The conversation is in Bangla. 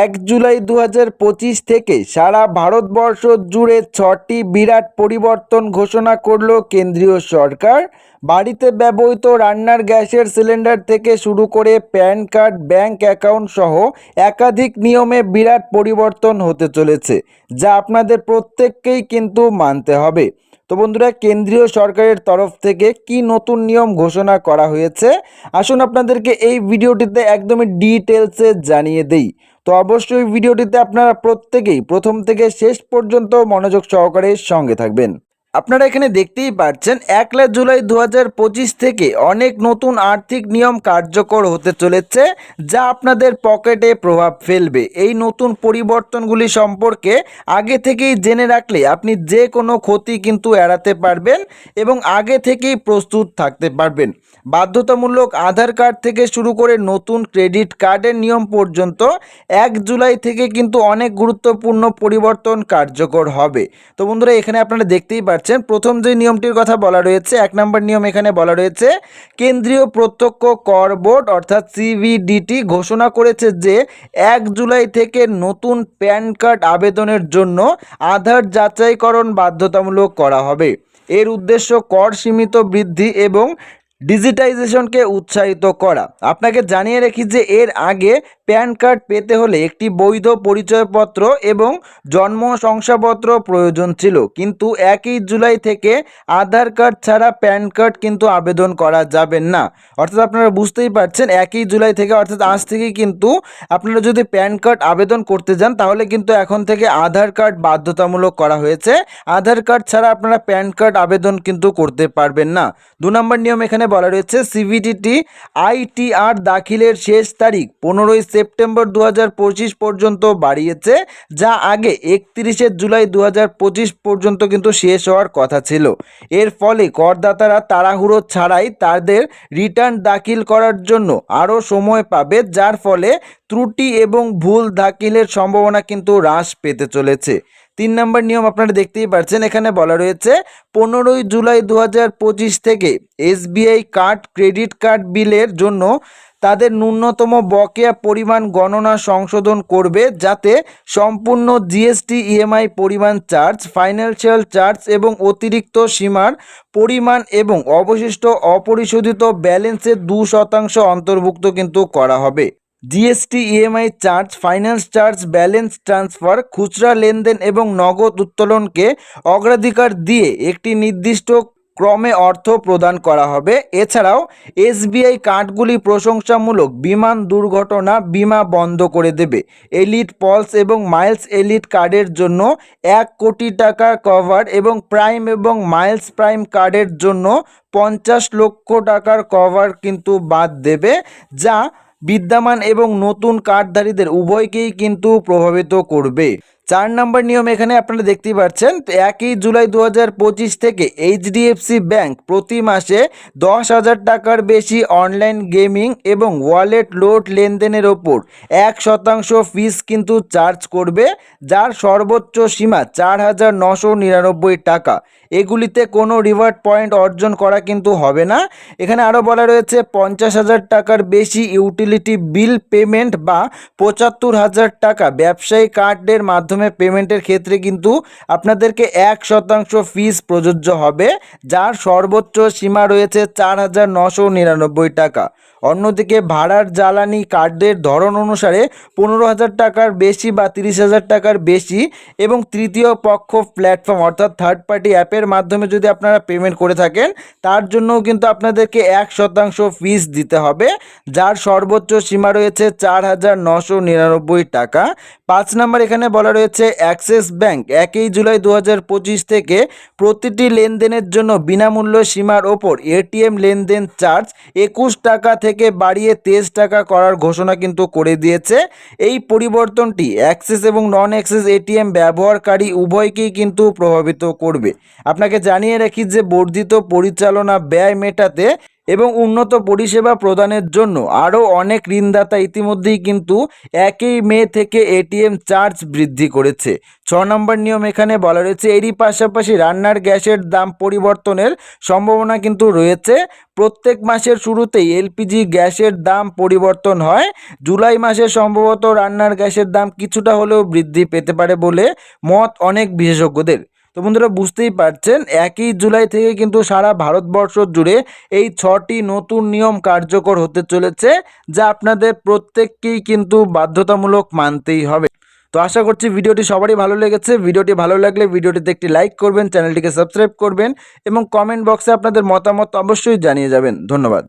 এক জুলাই দু পঁচিশ থেকে সারা ভারতবর্ষ জুড়ে ছটি বিরাট পরিবর্তন ঘোষণা করল কেন্দ্রীয় সরকার। বাড়িতে ব্যবহৃত রান্নার গ্যাসের সিলিন্ডার থেকে শুরু করে প্যান কার্ড, ব্যাংক অ্যাকাউন্ট সহ একাধিক নিয়মে বিরাট পরিবর্তন হতে চলেছে, যা আপনাদের প্রত্যেককেই কিন্তু মানতে হবে। তো বন্ধুরা, কেন্দ্রীয় সরকারের তরফ থেকে কি নতুন নিয়ম ঘোষণা করা হয়েছে? আসুন আপনাদেরকে এই ভিডিওটিতে একদমই ডিটেলসে জানিয়ে দেই। তো অবশ্যই ভিডিওটিতে আপনারা প্রত্যেকেই প্রথম থেকে শেষ পর্যন্ত মনোযোগ সহকারে সঙ্গে থাকবেন। আপনারা এখানে দেখতেই পাচ্ছেন একলা জুলাই দু পঁচিশ থেকে অনেক নতুন আর্থিক নিয়ম কার্যকর হতে চলেছে, যা আপনাদের পকেটে প্রভাব ফেলবে। এই নতুন পরিবর্তনগুলি সম্পর্কে আগে থেকেই জেনে রাখলে আপনি যে কোনো ক্ষতি কিন্তু এড়াতে পারবেন এবং আগে থেকেই প্রস্তুত থাকতে পারবেন। বাধ্যতামূলক আধার কার্ড থেকে শুরু করে নতুন ক্রেডিট কার্ডের নিয়ম পর্যন্ত এক জুলাই থেকে কিন্তু অনেক গুরুত্বপূর্ণ পরিবর্তন কার্যকর হবে। তো বন্ধুরা, এখানে আপনারা দেখতেই পাচ্ছেন প্রথম যে নিয়মটির কথা বলা রয়েছে, এক নম্বর নিয়ম এখানে বলা রয়েছে, কেন্দ্রীয় প্রত্যক্ষ কর বোর্ড অর্থাৎ সিবিডিটি ঘোষণা করেছে যে এক জুলাই থেকে নতুন প্যান কার্ড আবেদনের জন্য আধার যাচাইকরণ বাধ্যতামূলক করা হবে। এর উদ্দেশ্য কর সীমিত বৃদ্ধি এবং ডিজিটাইজেশনকে উৎসাহিত করা। আপনাকে জানিয়ে রাখি যে এর আগে প্যান কার্ড পেতে হলে একটি বৈধ পরিচয়পত্র এবং জন্ম শংসাপত্র প্রয়োজন ছিল। কিন্তু একই জুলাই থেকে আধার কার্ড ছাড়া প্যান কার্ড কিন্তু আবেদন করা যাবে না। অর্থাৎ আপনারা বুঝতেই পারছেন, একই জুলাই থেকে, অর্থাৎ আজ থেকেই কিন্তু আপনারা যদি প্যান কার্ড আবেদন করতে যান, তাহলে কিন্তু এখন থেকে আধার কার্ড বাধ্যতামূলক করা হয়েছে। আধার কার্ড ছাড়া আপনারা প্যান কার্ড আবেদন কিন্তু করতে পারবেন না। দু নম্বর নিয়ম এখানে বলা রয়েছে সিভিডিটি আইটিআর দাখিলের শেষ তারিখ পনেরোই সেপ্টেম্বর দু হাজার পঁচিশ পর্যন্ত বাড়িয়েছে, যা আগে একত্রিশে জুলাই দু হাজার পঁচিশ পর্যন্ত কিন্তু শেষ হওয়ার কথা ছিল। এর ফলে করদাতারা তাড়াহুড়ো ছাড়াই তাদের রিটার্ন দাখিল করার জন্য আরও সময় পাবে, যার ফলে ত্রুটি এবং ভুল দাখিলের সম্ভাবনা কিন্তু হ্রাস পেতে চলেছে। তিন নম্বর নিয়ম আপনারা দেখতেই পাচ্ছেন, এখানে বলা রয়েছে, পনেরোই জুলাই দু হাজার পঁচিশ থেকে এসবিআই কার্ড, ক্রেডিট কার্ড বিলের জন্য তাদের ন্যূনতম বকেয়া পরিমাণ গণনা সংশোধন করবে যাতে সম্পূর্ণ জিএসটি, ইএমআই পরিমাণ চার্জ, ফাইন্যান্সিয়াল চার্জ এবং অতিরিক্ত সীমার পরিমাণ এবং অবশিষ্ট অপরিশোধিত ব্যালেন্সের দু শতাংশ অন্তর্ভুক্ত কিন্তু করা হবে। GST EMI charge finance charge balance transfer খুচরা লেনদেন এবং নগদ উত্তোলনকে অগ্রাধিকার দিয়ে একটি নির্দিষ্ট ক্রমে অর্থ প্রদান করা হবে। এছাড়াও এসবিআই কার্ডগুলি প্রশংসামূলক বিমান দুর্ঘটনা বিমা বন্ধ করে দেবে। এলিট পলস এবং মাইলস এলিট কার্ডের জন্য এক কোটি টাকা কভার এবং প্রাইম এবং মাইলস প্রাইম কার্ডের জন্য পঞ্চাশ লক্ষ টাকার কভার কিন্তু বাদ দেবে, যা বিদ্যমান এবং নতুন কার্ডধারীদের উভয়কেই কিন্তু প্রভাবিত করবে। চার নম্বর নিয়ম এখানে আপনারা দেখতেই পাচ্ছেন একই জুলাই দু হাজার পঁচিশ থেকে এইচডিএফসি ব্যাংক প্রতি মাসে দশ হাজার টাকার বেশি অনলাইন গেমিং এবং ওয়ালেট লোড লেনদেনের ওপর এক শতাংশ ফিস কিন্তু চার্জ করবে, যার সর্বোচ্চ সীমা চার হাজার নশো নিরানব্বই টাকা। এগুলিতে কোনো রিওয়ার্ড পয়েন্ট অর্জন করা কিন্তু হবে না। এখানে আরও বলা রয়েছে, পঞ্চাশ হাজার টাকার বেশি ইউটিলিটি বিল পেমেন্ট বা পঁচাত্তর হাজার টাকা ব্যবসায়ী কার্ডের মাধ্যমে পেমেন্টের ক্ষেত্রে কিন্তু আপনাদেরকে এক শতাংশ ফিস প্রযোজ্য হবে, যার সর্বোচ্চ সীমা রয়েছে চার হাজার নশো নিরানব্বই টাকা। অন্যদিকে ভাড়ার জ্বালানি কার্ডের ধরন অনুসারে পনেরো হাজার টাকার বেশি বা তিরিশ হাজার টাকার বেশি এবং তৃতীয় পক্ষ প্ল্যাটফর্ম অর্থাৎ থার্ড পার্টি অ্যাপের মাধ্যমে যদি আপনারা পেমেন্ট করে থাকেন, তার জন্যও কিন্তু আপনাদেরকে এক শতাংশ ফিস দিতে হবে, যার সর্বোচ্চ সীমা রয়েছে চার হাজার নশো নিরানব্বই টাকা। পাঁচ নম্বর এখানে বলা রয়েছে অ্যাক্সিস ব্যাংক। একই জুলাই দু থেকে প্রতিটি লেনদেনের জন্য বিনামূল্য সীমার ওপর এটিএম লেনদেন চার্জ একুশ টাকা থেকে বাড়িয়ে তেইশ টাকা করার ঘোষণা কিন্তু করে দিয়েছে। এই পরিবর্তনটি অ্যাক্সেস এবং নন অ্যাক্সেস এটিএম ব্যবহারকারী উভয়কেই কিন্তু প্রভাবিত করবে। আপনাকে জানিয়ে রাখি যে বর্ধিত পরিচালনা ব্যয় মেটাতে এবং উন্নত পরিষেবা প্রদানের জন্য আরও অনেক ঋণদাতা ইতিমধ্যেই কিন্তু একই মে থেকে এটিএম চার্জ বৃদ্ধি করেছে। ছ নম্বর নিয়ম এখানে বলা রয়েছে, এরই পাশাপাশি রান্নার গ্যাসের দাম পরিবর্তনের সম্ভাবনা কিন্তু রয়েছে। প্রত্যেক মাসের শুরুতেই এলপিজি গ্যাসের দাম পরিবর্তন হয়। জুলাই মাসে সম্ভবত রান্নার গ্যাসের দাম কিছুটা হলেও বৃদ্ধি পেতে পারে বলে মত অনেক বিশেষজ্ঞদের। তো বন্ধুরা বুঝতেই পারছেন, একই জুলাই থেকে কিন্তু সারা ভারতবর্ষ জুড়ে এই ছটি নতুন নিয়ম কার্যকর হতে চলেছে, যা আপনাদের প্রত্যেককেই কিন্তু বাধ্যতামূলক মানতেই হবে। তো আশা করছি ভিডিওটি সবারই ভালো লেগেছে। ভিডিওটি ভালো লাগলে ভিডিওটিতে একটি লাইক করবেন, চ্যানেলটিকে সাবস্ক্রাইব করবেন এবং কমেন্ট বক্সে আপনাদের মতামত অবশ্যই জানিয়ে যাবেন। ধন্যবাদ।